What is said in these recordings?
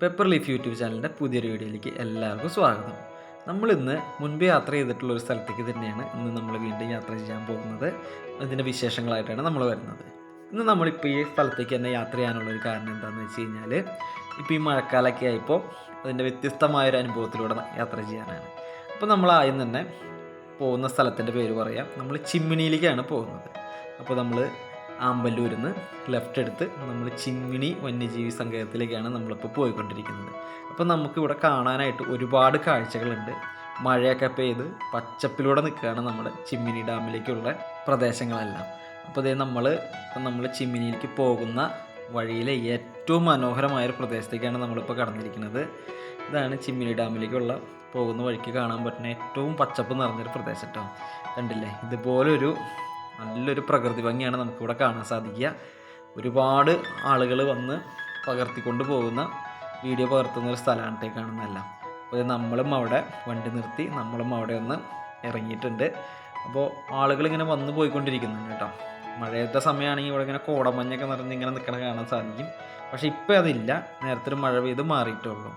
Pepper leaf YouTube ചാനലിന്റെ പുതിയൊരു വീഡിയോയിലേക്ക് എല്ലാവർക്കും സ്വാഗതം. നമ്മളിന്ന് മുൻപ് യാത്ര ചെയ്തിട്ടുള്ള ഒരു സ്ഥലത്തേക്ക് തന്നെയാണ് ഇന്ന് നമ്മൾ വീണ്ടും യാത്ര ചെയ്യാൻ പോകുന്നത്. അതിന്റെ വിശേഷങ്ങളായിട്ടാണ് നമ്മൾ വരുന്നത്. ഇന്ന് നമ്മളിപ്പോൾ ഈ സ്ഥലത്തേക്ക് തന്നെ യാത്ര ചെയ്യാനുള്ളൊരു കാരണം എന്താണെന്ന് വെച്ച് കഴിഞ്ഞാൽ ഇപ്പോൾ ഈ മഴക്കാലമൊക്കെ ആയപ്പോൾ അതിന്റെ വ്യത്യസ്തമായൊരു അനുഭവത്തിലൂടെ യാത്ര ചെയ്യാനാണ്. അപ്പോൾ നമ്മൾ ആദ്യം തന്നെ പോകുന്ന സ്ഥലത്തിന്റെ പേര് പറയാം. നമ്മൾ ചിമ്മിനിയിലേക്കാണ് പോകുന്നത്. അപ്പോൾ നമ്മൾ ആമ്പല്ലൂരിൽ നിന്ന് ലെഫ്റ്റ് എടുത്ത് നമ്മൾ ചിമ്മിണി വന്യജീവി സങ്കേതത്തിലേക്കാണ് നമ്മളിപ്പോൾ പോയിക്കൊണ്ടിരിക്കുന്നത്. അപ്പോൾ നമുക്കിവിടെ കാണാനായിട്ട് ഒരുപാട് കാഴ്ചകളുണ്ട്. മഴയൊക്കെ പെയ്ത് പച്ചപ്പിലൂടെ നിൽക്കുകയാണ് നമ്മുടെ ചിമ്മിനി ഡാമിലേക്കുള്ള പ്രദേശങ്ങളെല്ലാം. അപ്പോൾ ഇതേ നമ്മൾ ഇപ്പം നമ്മൾ ചിമ്മിനിയിലേക്ക് പോകുന്ന വഴിയിലെ ഏറ്റവും മനോഹരമായ ഒരു പ്രദേശത്തേക്കാണ് നമ്മളിപ്പോൾ കടന്നിരിക്കുന്നത്. ഇതാണ് ചിമ്മിനി ഡാമിലേക്കുള്ള പോകുന്ന വഴിക്ക് കാണാൻ പറ്റുന്ന ഏറ്റവും പച്ചപ്പ് നിറഞ്ഞൊരു പ്രദേശം കേട്ടോ. കണ്ടില്ലേ? ഇതുപോലൊരു നല്ലൊരു പ്രകൃതി ഭംഗിയാണ് നമുക്കിവിടെ കാണാൻ സാധിക്കുക. ഒരുപാട് ആളുകൾ വന്ന് പകർത്തിക്കൊണ്ട് പോകുന്ന വീഡിയോ പകർത്തുന്ന ഒരു സ്ഥലമാണ് കാണുന്നതെല്ലാം. അപ്പോൾ നമ്മളും അവിടെ വണ്ടി നിർത്തി നമ്മളും അവിടെ ഒന്ന് ഇറങ്ങിയിട്ടുണ്ട്. അപ്പോൾ ആളുകൾ ഇങ്ങനെ വന്ന് പോയിക്കൊണ്ടിരിക്കുന്നുണ്ട് കേട്ടോ. മഴയത്തെ സമയമാണെങ്കിൽ ഇവിടെ ഇങ്ങനെ കോടമഞ്ഞൊക്കെ നിറഞ്ഞ് ഇങ്ങനെ നിൽക്കണ കാണാൻ സാധിക്കും. പക്ഷേ ഇപ്പോൾ അതില്ല. നേരത്തെ ഒരു മഴ പെയ്ത് മാറിയിട്ടുള്ളൂ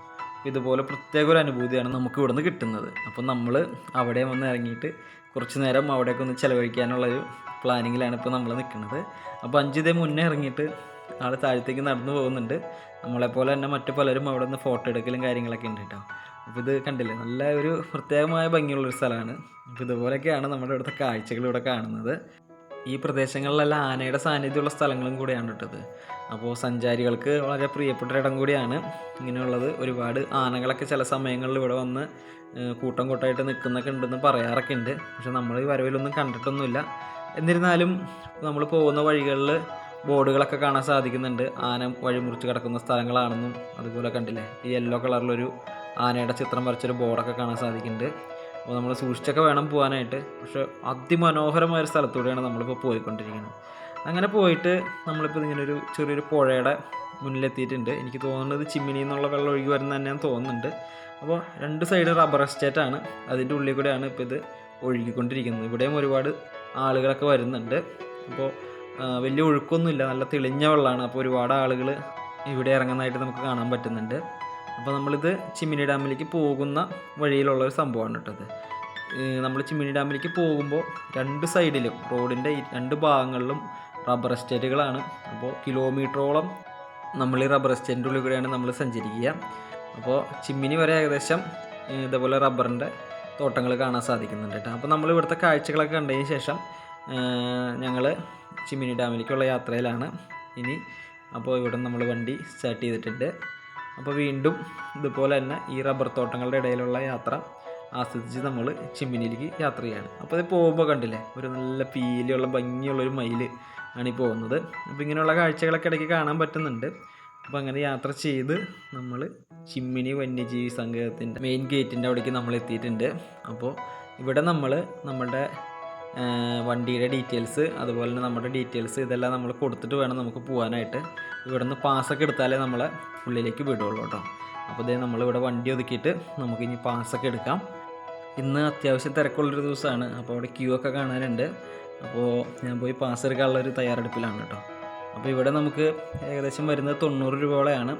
ഇതുപോലെ പ്രത്യേക ഒരു അനുഭൂതിയാണ് നമുക്ക് ഇവിടുന്ന് കിട്ടുന്നത്. അപ്പോൾ നമ്മൾ അവിടെ വന്ന് ഇറങ്ങിയിട്ട് കുറച്ച് നേരം അവിടേക്ക് ഒന്ന് ചിലവഴിക്കാനുള്ളൊരു പ്ലാനിങ്ങിലാണ് ഇപ്പോൾ നമ്മൾ നിൽക്കുന്നത്. അപ്പോൾ അഞ്ച് ഇതേ മുന്നേ ഇറങ്ങിയിട്ട് ആൾ താഴത്തേക്ക് നടന്നു പോകുന്നുണ്ട്. നമ്മളെപ്പോലെ തന്നെ മറ്റു പലരും അവിടെ നിന്ന് ഫോട്ടോ എടുക്കലും കാര്യങ്ങളൊക്കെ ഉണ്ട് കേട്ടോ. അപ്പോൾ ഇത് കണ്ടില്ലേ? നല്ല ഒരു പ്രത്യേകമായ ഭംഗിയുള്ളൊരു സ്ഥലമാണ്. അപ്പോൾ ഇതുപോലെയൊക്കെയാണ് നമ്മുടെ ഇവിടുത്തെ കാഴ്ചകൾ ഇവിടെ കാണുന്നത്. ഈ പ്രദേശങ്ങളിലെല്ലാം ആനയുടെ സാന്നിധ്യമുള്ള സ്ഥലങ്ങളും കൂടിയാണ് ഇട്ടത് അപ്പോൾ സഞ്ചാരികൾക്ക് വളരെ പ്രിയപ്പെട്ട ഇടം കൂടിയാണ് ഇങ്ങനെയുള്ളത്. ഒരുപാട് ആനകളൊക്കെ ചില സമയങ്ങളിൽ ഇവിടെ വന്ന് കൂട്ടം കൂട്ടമായിട്ട് നിൽക്കുന്നൊക്കെ ഉണ്ടെന്ന് പറയാറൊക്കെ ഉണ്ട്. പക്ഷെ നമ്മൾ ഈ വരവിലൊന്നും കണ്ടിട്ടൊന്നുമില്ല. എന്നിരുന്നാലും നമ്മൾ പോകുന്ന വഴികളിൽ ബോർഡുകളൊക്കെ കാണാൻ സാധിക്കുന്നുണ്ട്. ആന വഴി മുറിച്ച് കിടക്കുന്ന സ്ഥലങ്ങളാണെന്നും അതുപോലെ കണ്ടില്ലേ? ഈ യെല്ലോ കളറിലൊരു ആനയുടെ ചിത്രം വരച്ചൊരു ബോർഡൊക്കെ കാണാൻ സാധിക്കുന്നുണ്ട്. അപ്പോൾ നമ്മൾ സൂക്ഷിച്ചൊക്കെ വേണം പോകാനായിട്ട്. പക്ഷേ അതിമനോഹരമായ ഒരു സ്ഥലത്തൂടെയാണ് നമ്മളിപ്പോൾ പോയിക്കൊണ്ടിരിക്കുന്നത്. അങ്ങനെ പോയിട്ട് നമ്മളിപ്പോൾ ഇങ്ങനൊരു ചെറിയൊരു പുഴയുടെ മുന്നിലെത്തിയിട്ടുണ്ട്. എനിക്ക് തോന്നുന്നത് ചിമ്മിനി എന്നുള്ള വെള്ളം ഒഴുകി വരുന്ന തന്നെയാണ് തോന്നുന്നുണ്ട്. അപ്പോൾ രണ്ട് സൈഡ് റബ്ബർ എസ്റ്റേറ്റ് ആണ്. അതിന്റെ ഉള്ളിൽ കൂടെയാണ് ഇപ്പോൾ ഇത് ഒഴുകിക്കൊണ്ടിരിക്കുന്നത്. ഇവിടെയും ഒരുപാട് ആളുകളൊക്കെ വരുന്നുണ്ട്. അപ്പോൾ വലിയ ഒഴുക്കൊന്നുമില്ല. നല്ല തെളിഞ്ഞ വെള്ളമാണ്. അപ്പോൾ ഒരുപാട് ആളുകൾ ഇവിടെ ഇറങ്ങുന്നതായിട്ട് നമുക്ക് കാണാൻ പറ്റുന്നുണ്ട്. അപ്പോൾ നമ്മളിത് ചിമ്മിനി ഡാമിലേക്ക് പോകുന്ന വഴിയിലുള്ള ഒരു സംഭവമാണ് കേട്ടത് നമ്മൾ ചിമ്മിനി ഡാമിലേക്ക് പോകുമ്പോൾ രണ്ട് സൈഡിലും റോഡിന്റെ രണ്ട് ഭാഗങ്ങളിലും റബ്ബർ എസ്റ്റേറ്റുകളാണ്. അപ്പോൾ കിലോമീറ്ററോളം നമ്മൾ ഈ റബ്ബർ എസ്റ്റേറ്റിന്റെ ഉള്ളിൽ കൂടെയാണ് നമ്മൾ സഞ്ചരിക്കുക. അപ്പോൾ ചിമ്മിനി വരെ ഏകദേശം ഇതേപോലെ റബ്ബറിന്റെ തോട്ടങ്ങൾ കാണാൻ സാധിക്കുന്നുണ്ട് കേട്ടോ. അപ്പോൾ നമ്മൾ ഇവിടുത്തെ കാഴ്ചകളൊക്കെ കണ്ടതിന് ശേഷം ഞങ്ങൾ ചിമ്മിനി ഡാമിലേക്കുള്ള യാത്രയിലാണ്. ഇനി അപ്പോൾ ഇവിടെ നമ്മൾ വണ്ടി സ്റ്റാർട്ട് ചെയ്തിട്ടുണ്ട്. അപ്പോൾ വീണ്ടും ഇതുപോലെ തന്നെ ഈ റബ്ബർ തോട്ടങ്ങളുടെ ഇടയിലുള്ള യാത്ര ആസ്വദിച്ച് നമ്മൾ ചിമ്മിനിയിലേക്ക് യാത്ര ചെയ്യാണ്. അപ്പോൾ ഇത് പോകുമ്പോൾ കണ്ടില്ലേ? ഒരു നല്ല പീലിയുള്ള ഭംഗിയുള്ളൊരു മയിൽ ആണ് ഈ പോകുന്നത്. അപ്പോൾ ഇങ്ങനെയുള്ള കാഴ്ചകളൊക്കെ ഇടയ്ക്ക് കാണാൻ പറ്റുന്നുണ്ട്. അപ്പോൾ അങ്ങനെ യാത്ര ചെയ്ത് നമ്മൾ ചിമ്മിനി വന്യജീവി സങ്കേതത്തിന്റെ മെയിൻ ഗേറ്റിന്റെ അവിടേക്ക് നമ്മൾ എത്തിയിട്ടുണ്ട് അപ്പോൾ ഇവിടെ നമ്മൾ നമ്മുടെ വണ്ടിയുടെ ഡീറ്റെയിൽസ് അതുപോലെ തന്നെ നമ്മുടെ ഡീറ്റെയിൽസ് ഇതെല്ലാം നമ്മൾ കൊടുത്തിട്ട് വേണം നമുക്ക് പോകാനായിട്ട് ഇവിടെ നിന്ന് പാസ്സൊക്കെ എടുത്താലേ നമ്മളെ ഉള്ളിലേക്ക് വിടുള്ളൂ കേട്ടോ. അപ്പോൾ ഇതേ നമ്മളിവിടെ വണ്ടി ഒതുക്കിയിട്ട് നമുക്ക് ഇനി പാസ്സൊക്കെ എടുക്കാം. ഇന്ന് അത്യാവശ്യം തിരക്കുള്ളൊരു ദിവസമാണ്. അപ്പോൾ അവിടെ ക്യൂ ഒക്കെ കാണാനുണ്ട്. അപ്പോൾ ഞാൻ പോയി പാസ് എടുക്കാനുള്ള ഒരു തയ്യാറെടുപ്പിലാണ് കേട്ടോ. അപ്പോൾ ഇവിടെ നമുക്ക് ഏകദേശം വരുന്നത് തൊണ്ണൂറ് രൂപയോളെയാണ്.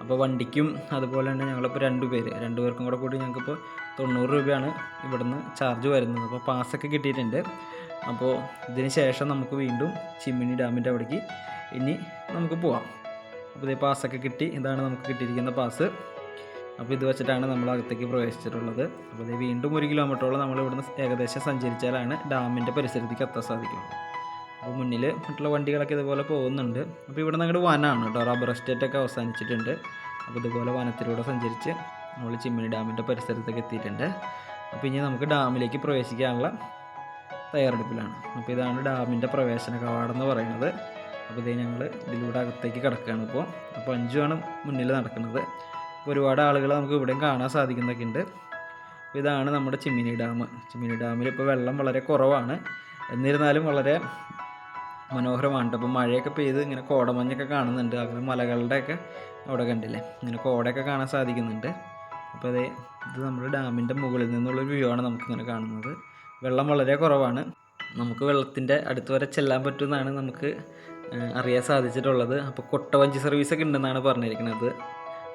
അപ്പോൾ വണ്ടിക്കും അതുപോലെ തന്നെ ഞങ്ങളിപ്പോൾ രണ്ട് പേര് രണ്ട് പേർക്കും കൂടെ കൂടി ഞങ്ങൾക്കിപ്പോൾ തൊണ്ണൂറ് രൂപയാണ് ഇവിടുന്ന് ചാർജ് വരുന്നത്. അപ്പോൾ പാസ്സൊക്കെ കിട്ടിയിട്ടുണ്ട്. അപ്പോൾ ഇതിന് ശേഷം നമുക്ക് വീണ്ടും ചിമ്മിനി ഡാമിന്റെ അവിടേക്ക് ഇനി നമുക്ക് പോവാം. അപ്പോൾ ഇതേ പാസ്സൊക്കെ കിട്ടി ഇതാണ് നമുക്ക് കിട്ടിയിരിക്കുന്ന പാസ് അപ്പോൾ ഇത് വെച്ചിട്ടാണ് നമ്മൾ അകത്തേക്ക് പ്രവേശിച്ചിട്ടുള്ളത്. അപ്പോൾ ഇത് വീണ്ടും ഒരു കിലോമീറ്ററോളം നമ്മൾ ഇവിടുന്ന് ഏകദേശം സഞ്ചരിച്ചാലാണ് ഡാമിന്റെ പരിസരത്തേക്ക് എത്താൻ സാധിക്കും അപ്പോൾ മുന്നിൽ മറ്റുള്ള വണ്ടികളൊക്കെ ഇതുപോലെ പോകുന്നുണ്ട്. അപ്പോൾ ഇവിടെ നിന്ന് അങ്ങോട്ട് വനമാണ് കേട്ടോ റബ്ബർ എസ്റ്റേറ്റ് ഒക്കെ അവസാനിച്ചിട്ടുണ്ട്. അപ്പോൾ ഇതുപോലെ വനത്തിലൂടെ സഞ്ചരിച്ച് നമ്മൾ ചിമ്മിനി ഡാമിന്റെ പരിസരത്തേക്ക് എത്തിയിട്ടുണ്ട്. അപ്പോൾ ഇനി നമുക്ക് ഡാമിലേക്ക് പ്രവേശിക്കാനുള്ള തയ്യാറെടുപ്പിലാണ്. അപ്പോൾ ഇതാണ് ഡാമിന്റെ പ്രവേശന കവാടം എന്ന് പറയുന്നത്. അപ്പോൾ ഇത് ഞങ്ങൾ ഇതിലൂടെ അകത്തേക്ക് കിടക്കുകയാണ് ഇപ്പോൾ അപ്പോൾ അഞ്ചുമാണ് മുന്നിൽ നടക്കുന്നത്. അപ്പോൾ ഒരുപാട് ആളുകൾ നമുക്ക് ഇവിടെയും കാണാൻ സാധിക്കുന്നൊക്കെ ഉണ്ട് അപ്പോൾ ഇതാണ് നമ്മുടെ ചിമ്മിനി ഡാം. ചിമ്മിനി ഡാമിൽ ഇപ്പോൾ വെള്ളം വളരെ കുറവാണ്. എന്നിരുന്നാലും വളരെ മനോഹരമാണ്. അപ്പോൾ മഴയൊക്കെ പെയ്ത് ഇങ്ങനെ കോടമഞ്ഞൊക്കെ കാണുന്നുണ്ട്. അങ്ങനെ മലകളുടെയൊക്കെ അവിടെ കണ്ടില്ലേ? ഇങ്ങനെ കോടയൊക്കെ കാണാൻ സാധിക്കുന്നുണ്ട്. അപ്പോൾ അതേ ഇത് നമ്മുടെ ഡാമിന്റെ മുകളിൽ നിന്നുള്ള വ്യൂ ആണ് നമുക്കിങ്ങനെ കാണുന്നത്. വെള്ളം വളരെ കുറവാണ്. നമുക്ക് വെള്ളത്തിന്റെ അടുത്ത് വരെ ചെല്ലാൻ പറ്റുമെന്നാണ് നമുക്ക് അറിയാൻ സാധിച്ചിട്ടുള്ളത്. അപ്പോൾ കൊട്ടവഞ്ചി സർവീസൊക്കെ ഉണ്ടെന്നാണ് പറഞ്ഞിരിക്കുന്നത്.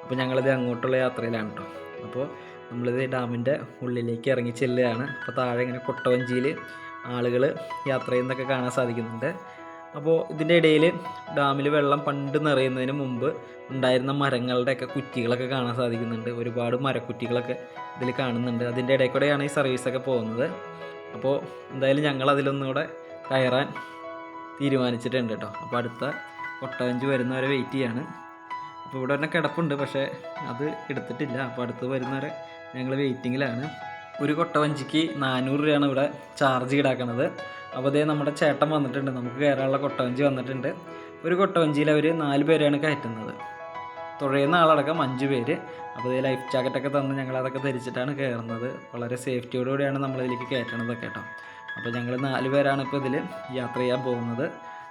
അപ്പോൾ ഞങ്ങളിത് അങ്ങോട്ടുള്ള യാത്രയിലാണ് കേട്ടോ. അപ്പോൾ നമ്മളിത് ഡാമിന്റെ ഉള്ളിലേക്ക് ഇറങ്ങി ചെല്ലുകയാണ്. അപ്പോൾ താഴെ ഇങ്ങനെ കൊട്ടവഞ്ചിയിൽ ആളുകൾ യാത്ര ചെയ്യുന്നതൊക്കെ കാണാൻ സാധിക്കുന്നുണ്ട്. അപ്പോൾ ഇതിന്റെ ഇടയിൽ ഡാമിൽ വെള്ളം പണ്ട് നിറയുന്നതിന് മുമ്പ് ഉണ്ടായിരുന്ന മരങ്ങളുടെയൊക്കെ കുറ്റികളൊക്കെ കാണാൻ സാധിക്കുന്നുണ്ട്. ഒരുപാട് മരക്കുറ്റികളൊക്കെ ഇതിൽ കാണുന്നുണ്ട്. അതിന്റെ ഇടയിൽ കൂടെയാണ് ഈ സർവീസൊക്കെ പോകുന്നത്. അപ്പോൾ എന്തായാലും ഞങ്ങൾ അതിലൊന്നുകൂടെ കയറാൻ തീരുമാനിച്ചിട്ടുണ്ട് കേട്ടോ. അപ്പോൾ അടുത്ത ഒട്ടവഞ്ച് വരുന്നവരെ വെയിറ്റ് ചെയ്യാണ്. അപ്പോൾ ഇവിടെ തന്നെ കിടപ്പുണ്ട് പക്ഷേ അത് എടുത്തിട്ടില്ല. അപ്പോൾ അടുത്ത് വരുന്നവരെ ഞങ്ങൾ വെയിറ്റിങ്ങിലാണ് ഒരു കൊട്ടവഞ്ചിക്ക് നാനൂറ് രൂപയാണ് ഇവിടെ ചാർജ് ഈടാക്കണത് അപ്പോൾ അതേ നമ്മുടെ ചേട്ടൻ വന്നിട്ടുണ്ട്. നമുക്ക് കയറാനുള്ള കൊട്ടവഞ്ചി വന്നിട്ടുണ്ട്. ഒരു കൊട്ടവഞ്ചിയിൽ അവർ നാല് പേരെയാണ് കയറ്റുന്നത്. തുഴയുന്ന ആളടക്കം അഞ്ച് പേര്. അപ്പോൾ ഇത് ലൈഫ് ജാക്കറ്റൊക്കെ തന്ന് ഞങ്ങൾ അതൊക്കെ ധരിച്ചിട്ടാണ് കയറുന്നത്. വളരെ സേഫ്റ്റിയോടുകൂടിയാണ് നമ്മളിതിലേക്ക് കയറ്റണതൊക്കെ കേട്ടോ. അപ്പോൾ ഞങ്ങൾ നാല് പേരാണ് ഇപ്പോൾ ഇതിൽ യാത്ര ചെയ്യാൻ പോകുന്നത്.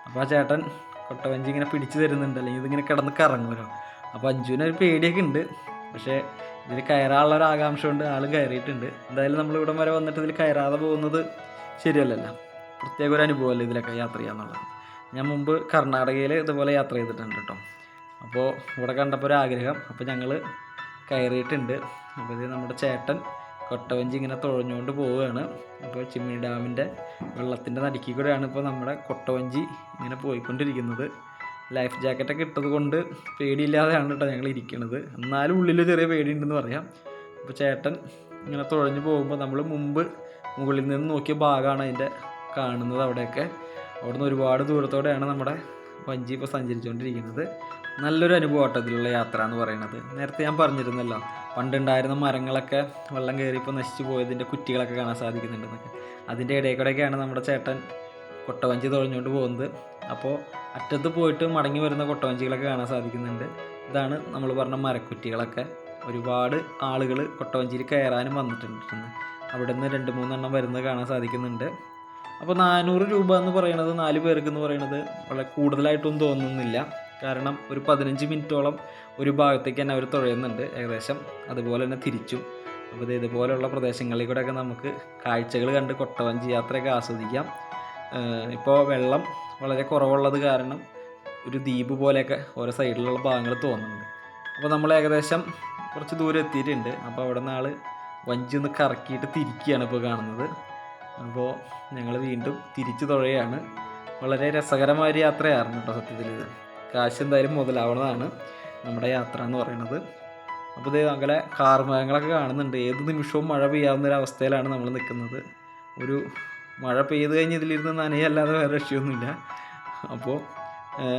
അപ്പോൾ ആ ചേട്ടൻ കൊട്ടവഞ്ചി ഇങ്ങനെ പിടിച്ചു തരുന്നുണ്ട്. അല്ലെങ്കിൽ ഇതിങ്ങനെ കിടന്ന് കറങ്ങുമല്ലോ അപ്പോൾ അഞ്ജുവിന് ഒരു പേടിയൊക്കെ ഉണ്ട്. പക്ഷേ ഇതിൽ കയറാനുള്ള ഒരു ആകാംക്ഷ കൊണ്ട് ആളും കയറിയിട്ടുണ്ട്. എന്തായാലും നമ്മൾ ഇവിടം വരെ വന്നിട്ട് ഇതിൽ കയറാതെ പോകുന്നത് ശരിയല്ലല്ലോ. പ്രത്യേക ഒരു അനുഭവമല്ല ഇതിലൊക്കെ യാത്ര ചെയ്യാന്നുള്ളത്. ഞാൻ മുമ്പ് കർണാടകയിൽ ഇതുപോലെ യാത്ര ചെയ്തിട്ടുണ്ട് കേട്ടോ. അപ്പോൾ ഇവിടെ കണ്ടപ്പോൾ ഒരു ആഗ്രഹം. അപ്പോൾ ഞങ്ങൾ കയറിയിട്ടുണ്ട്. അപ്പോൾ ഇത് നമ്മുടെ ചേട്ടൻ കൊട്ടവഞ്ചി ഇങ്ങനെ തുഴഞ്ഞുകൊണ്ട് പോവുകയാണ്. അപ്പോൾ ചിമ്മിണി ഡാമിന്റെ വെള്ളത്തിന്റെ നടുക്കി കൂടെയാണ് ഇപ്പോൾ നമ്മുടെ കൊട്ടവഞ്ചി ഇങ്ങനെ പോയിക്കൊണ്ടിരിക്കുന്നത്. ലൈഫ് ജാക്കറ്റൊക്കെ ഇട്ടത് കൊണ്ട് പേടിയില്ലാതെയാണ് കേട്ടോ ഞങ്ങൾ ഇരിക്കുന്നത് എന്നാലും ഉള്ളിൽ ചെറിയ പേടിയുണ്ടെന്ന് പറയാം. അപ്പോൾ ചേട്ടൻ ഇങ്ങനെ തുഴഞ്ഞു പോകുമ്പോൾ നമ്മൾ മുമ്പ് മുകളിൽ നിന്ന് നോക്കിയ ഭാഗമാണ് അതിന്റെ കാണുന്നത് അവിടെയൊക്കെ. അവിടുന്ന് ഒരുപാട് ദൂരത്തോടെയാണ് നമ്മുടെ വഞ്ചി ഇപ്പോൾ സഞ്ചരിച്ചുകൊണ്ടിരിക്കുന്നത് നല്ലൊരു അനുഭവമാട്ടോ ഇതിലുള്ള യാത്ര എന്ന് പറയുന്നത് നേരത്തെ ഞാൻ പറഞ്ഞിരുന്നല്ലോ പണ്ടുണ്ടായിരുന്ന മരങ്ങളൊക്കെ വെള്ളം കയറിയപ്പോൾ നശിച്ചു പോയതിന്റെ കുറ്റികളൊക്കെ കാണാൻ സാധിക്കുന്നുണ്ടെന്നൊക്കെ. അതിന്റെ ഇടയിൽ കൂടെയൊക്കെയാണ് നമ്മുടെ ചേട്ടൻ കൊട്ടവഞ്ചി തുഴഞ്ഞുകൊണ്ട് പോകുന്നത്. അപ്പോൾ അറ്റത്ത് പോയിട്ട് മടങ്ങി വരുന്ന കൊട്ടവഞ്ചികളൊക്കെ കാണാൻ സാധിക്കുന്നുണ്ട്. ഇതാണ് നമ്മൾ പറഞ്ഞ മരക്കുറ്റികളൊക്കെ. ഒരുപാട് ആളുകൾ കൊട്ടവഞ്ചിയിൽ കയറാനും വന്നിട്ടുണ്ട്. അവിടെ നിന്ന് രണ്ട് മൂന്നെണ്ണം വരുന്നത് കാണാൻ സാധിക്കുന്നുണ്ട്. അപ്പോൾ നാനൂറ് രൂപ എന്ന് പറയുന്നത് നാല് പേർക്ക് എന്ന് പറയുന്നത് വളരെ കൂടുതലായിട്ടൊന്നും തോന്നുന്നില്ല. കാരണം ഒരു പതിനഞ്ച് മിനിറ്റോളം ഒരു ഭാഗത്തേക്ക് തന്നെ അവർ തുഴയുന്നുണ്ട് ഏകദേശം. അതുപോലെ തന്നെ തിരിച്ചും. അപ്പോൾ ഇത് ഇതുപോലെയുള്ള പ്രദേശങ്ങളിൽ കൂടെയൊക്കെ നമുക്ക് കാഴ്ചകൾ കണ്ട് കൊട്ടവഞ്ചി യാത്രയൊക്കെ ആസ്വദിക്കാം. ഇപ്പോൾ വെള്ളം വളരെ കുറവുള്ളത് കാരണം ഒരു ദ്വീപ് പോലെയൊക്കെ ഓരോ സൈഡിലുള്ള ഭാഗങ്ങൾ തോന്നുന്നുണ്ട്. അപ്പോൾ നമ്മൾ ഏകദേശം കുറച്ച് ദൂരം എത്തിയിട്ടുണ്ട്. അപ്പോൾ അവിടെ നിന്ന് ആൾ വഞ്ചി ഒന്ന് കറക്കിയിട്ട് തിരിക്കുകയാണ് ഇപ്പോൾ കാണുന്നത്. അപ്പോൾ ഞങ്ങൾ വീണ്ടും തിരിച്ചു തുഴയാണ്. വളരെ രസകരമായ ഒരു യാത്രയായിരുന്നു കേട്ടോ സത്യത്തിൽ ഇത്. കാശ് എന്തായാലും മുതലാവണതാണ് നമ്മുടെ യാത്ര എന്ന് പറയുന്നത്. അപ്പോൾ ഇത് അങ്ങനെ കാർമേഘങ്ങളൊക്കെ കാണുന്നുണ്ട്. ഏത് നിമിഷവും മഴ പെയ്യാവുന്ന ഒരു അവസ്ഥയിലാണ് നമ്മൾ നിൽക്കുന്നത്. ഒരു മഴ പെയ്ത് കഴിഞ്ഞ് ഇതിലിരുന്ന് നനയല്ലാതെ വേറെ രക്ഷയൊന്നുമില്ല. അപ്പോൾ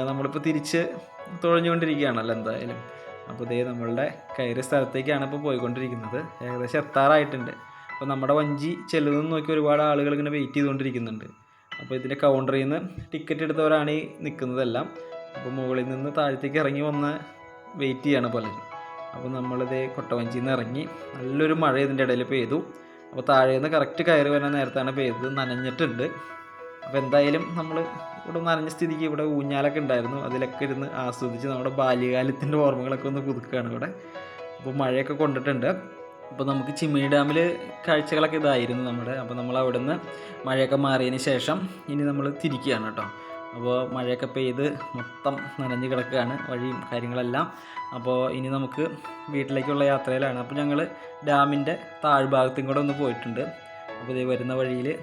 നമ്മളിപ്പോൾ തിരിച്ച് തുഴഞ്ഞുകൊണ്ടിരിക്കുകയാണല്ലോ എന്തായാലും. അപ്പോൾ ഇതേ നമ്മളുടെ കയറിയ സ്ഥലത്തേക്കാണ് ഇപ്പോൾ പോയിക്കൊണ്ടിരിക്കുന്നത്. ഏകദേശം എത്താറായിട്ടുണ്ട്. അപ്പോൾ നമ്മുടെ വഞ്ചി ചെല്ലുന്നത് നോക്കി ഒരുപാട് ആളുകൾ ഇങ്ങനെ വെയിറ്റ് ചെയ്തുകൊണ്ടിരിക്കുന്നുണ്ട്. അപ്പോൾ ഇതിന്റെ കൗണ്ടറിൽ നിന്ന് ടിക്കറ്റ് എടുത്തവരാണ് ഈ നിൽക്കുന്നതെല്ലാം. അപ്പോൾ മുകളിൽ നിന്ന് താഴത്തേക്ക് ഇറങ്ങി വന്ന് വെയിറ്റ് ചെയ്യാണ് പലരും. അപ്പോൾ നമ്മളിത് കൊട്ടവഞ്ചിയിൽ നിന്ന് ഇറങ്ങി നല്ലൊരു മഴ ഇതിന്റെ ഇടയിൽ പെയ്തു. അപ്പോൾ താഴെ നിന്ന് കറക്റ്റ് കയറി വരുന്ന നേരത്താണ് പെയ്തത് നനഞ്ഞിട്ടുണ്ട്. അപ്പോൾ എന്തായാലും നമ്മൾ ഇവിടെ നനഞ്ഞ സ്ഥിതിക്ക് ഇവിടെ ഊഞ്ഞാലൊക്കെ ഉണ്ടായിരുന്നു. അതിലൊക്കെ ഇരുന്ന് ആസ്വദിച്ച് നമ്മുടെ ബാല്യകാലത്തിന്റെ ഓർമ്മകളൊക്കെ ഒന്ന് പുതുക്കുകയാണ് ഇവിടെ. അപ്പോൾ മഴയൊക്കെ കൊണ്ടിട്ടുണ്ട്. അപ്പോൾ നമുക്ക് ചിമ്മിണി ഡാമിൽ കാഴ്ചകളൊക്കെ ഇതായിരുന്നു നമ്മുടെ. അപ്പോൾ നമ്മൾ അവിടെ നിന്ന് മഴയൊക്കെ മാറിയതിന് ശേഷം ഇനി നമ്മൾ തിരിക്കുകയാണ് കേട്ടോ. അപ്പോൾ മഴയൊക്കെ പെയ്ത് മൊത്തം നനഞ്ഞ് കിടക്കുകയാണ് വഴിയും കാര്യങ്ങളെല്ലാം. അപ്പോൾ ഇനി നമുക്ക് വീട്ടിലേക്കുള്ള യാത്രയിലാണ്. അപ്പോൾ ഞങ്ങൾ ഡാമിന്റെ താഴ്ഭാഗത്തും കൂടെ ഒന്ന് പോയിട്ടുണ്ട്. അപ്പോൾ ഇതേ വരുന്ന വഴിയിൽ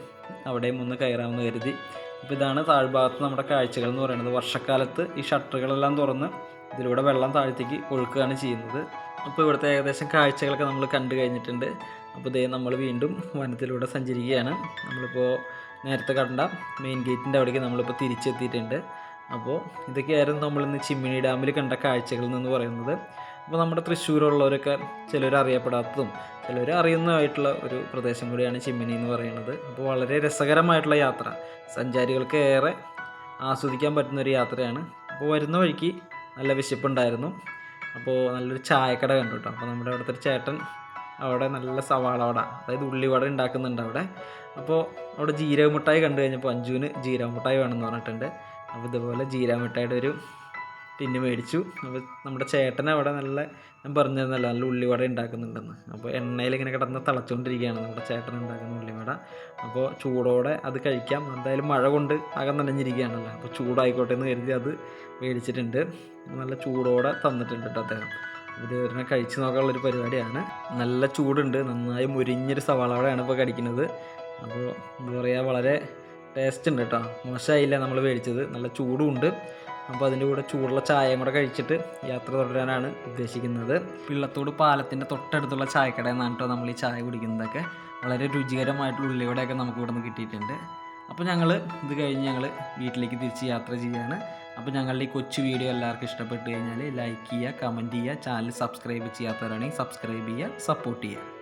അവിടെയും ഒന്ന് കയറാമെന്ന് കരുതി. അപ്പോൾ ഇതാണ് താഴ്ഭാഗത്ത് നമ്മുടെ കാഴ്ചകൾ എന്ന് പറയുന്നത്. വർഷക്കാലത്ത് ഈ ഷട്ടറുകളെല്ലാം തുറന്ന് ഇതിലൂടെ വെള്ളം താഴ്ത്തേക്ക് ഒഴുക്കുകയാണ് ചെയ്യുന്നത്. അപ്പോൾ ഇവിടുത്തെ ഏകദേശം കാഴ്ചകളൊക്കെ നമ്മൾ കണ്ടു കഴിഞ്ഞിട്ടുണ്ട്. അപ്പോൾ ഇതേ നമ്മൾ വീണ്ടും വനത്തിലൂടെ സഞ്ചരിക്കുകയാണ്. നമ്മളിപ്പോൾ നേരത്തെ കണ്ട മെയിൻ ഗേറ്റിന്റെ അവിടേക്ക് നമ്മളിപ്പോൾ തിരിച്ചെത്തിയിട്ടുണ്ട്. അപ്പോൾ ഇതൊക്കെയായിരുന്നു നമ്മളിന്ന് ചിമ്മിണി ഡാമിൽ കണ്ട കാഴ്ചകളിൽ നിന്ന് പറയുന്നത്. അപ്പോൾ നമ്മുടെ തൃശ്ശൂരുള്ളവരൊക്കെ ചിലർ അറിയപ്പെടാത്തതും ചിലർ അറിയുന്നതായിട്ടുള്ള ഒരു പ്രദേശം കൂടിയാണ് ചിമ്മിനി എന്ന് പറയുന്നത്. അപ്പോൾ വളരെ രസകരമായിട്ടുള്ള യാത്ര. സഞ്ചാരികൾക്ക് ഏറെ ആസ്വദിക്കാൻ പറ്റുന്ന ഒരു യാത്രയാണ്. അപ്പോൾ വരുന്ന വഴിക്ക് നല്ല വിശപ്പുണ്ടായിരുന്നു. അപ്പോൾ നല്ലൊരു ചായക്കട കണ്ടു കേട്ടോ. അപ്പോൾ നമ്മുടെ അവിടുത്തെ ഒരു ചേട്ടൻ അവിടെ നല്ല സവാള വട അതായത് ഉള്ളിവട ഉണ്ടാക്കുന്നുണ്ട് അവിടെ. അപ്പോൾ അവിടെ ജീരക മിഠായി കണ്ടു കഴിഞ്ഞപ്പോൾ അഞ്ജുവിന് ജീരക മിഠായി വേണമെന്ന് പറഞ്ഞിട്ടുണ്ട്. അപ്പോൾ ഇതുപോലെ ജീരക മിഠായിയുടെ ഒരു ടിന്ന് മേടിച്ചു. അപ്പോൾ നമ്മുടെ ചേട്ടൻ അവിടെ നല്ല ഞാൻ പറഞ്ഞിരുന്നല്ലോ നല്ല ഉള്ളിവട ഉണ്ടാക്കുന്നുണ്ടെന്ന്. അപ്പോൾ എണ്ണയിൽ ഇങ്ങനെ കിടന്ന് തിളച്ചുകൊണ്ടിരിക്കുകയാണ് നമ്മുടെ ചേട്ടൻ ഉണ്ടാക്കുന്ന ഉള്ളിവട അപ്പോൾ ചൂടോടെ അത് കഴിക്കാം. എന്തായാലും മഴ കൊണ്ട് ആകെ നനഞ്ഞിരിക്കുകയാണല്ലോ. അപ്പോൾ ചൂടായിക്കോട്ടെ എന്ന് കരുതി അത് മേടിച്ചിട്ടുണ്ട്. നല്ല ചൂടോടെ തന്നിട്ടുണ്ട് കേട്ടോ അദ്ദേഹം. ഇത് ഒരെണ്ണം കഴിച്ച് നോക്കാനുള്ളൊരു പരിപാടിയാണ്. നല്ല ചൂടുണ്ട്. നന്നായി മുരിഞ്ഞൊരു സവാളയോടെയാണ് ഇപ്പോൾ കടിക്കുന്നത്. അപ്പോൾ എന്താ പറയുക വളരെ ടേസ്റ്റ് ഉണ്ട് കേട്ടോ മോശമായില്ല നമ്മൾ മേടിച്ചത് നല്ല ചൂടും ഉണ്ട്. അപ്പോൾ അതിന്റെ കൂടെ ചൂടുള്ള ചായയും കൂടെ കഴിച്ചിട്ട് യാത്ര തുടരാനാണ് ഉദ്ദേശിക്കുന്നത്. പിള്ളത്തോട് പാലത്തിന്റെ തൊട്ടടുത്തുള്ള ചായക്കടയിൽ നിന്നാണ് കേട്ടോ നമ്മൾ ഈ ചായ കുടിക്കുന്നതൊക്കെ. വളരെ രുചികരമായിട്ടുള്ള ഉള്ളിവടയൊക്കെ നമുക്ക് ഇവിടെ നിന്ന് കിട്ടിയിട്ടുണ്ട്. അപ്പോൾ ഞങ്ങൾ ഇത് കഴിഞ്ഞ് ഞങ്ങൾ വീട്ടിലേക്ക് തിരിച്ച് യാത്ര ചെയ്യുകയാണ്. അപ്പോൾ ഞങ്ങളുടെ ഈ കൊച്ചു വീഡിയോ എല്ലാവർക്കും ഇഷ്ടപ്പെട്ട് കഴിഞ്ഞാൽ ലൈക്ക് ചെയ്യുക കമന്റ് ചെയ്യുക ചാനൽ സബ്സ്ക്രൈബ് ചെയ്യാത്തവരാണെങ്കിൽ സബ്സ്ക്രൈബ് ചെയ്യുക സപ്പോർട്ട് ചെയ്യുക.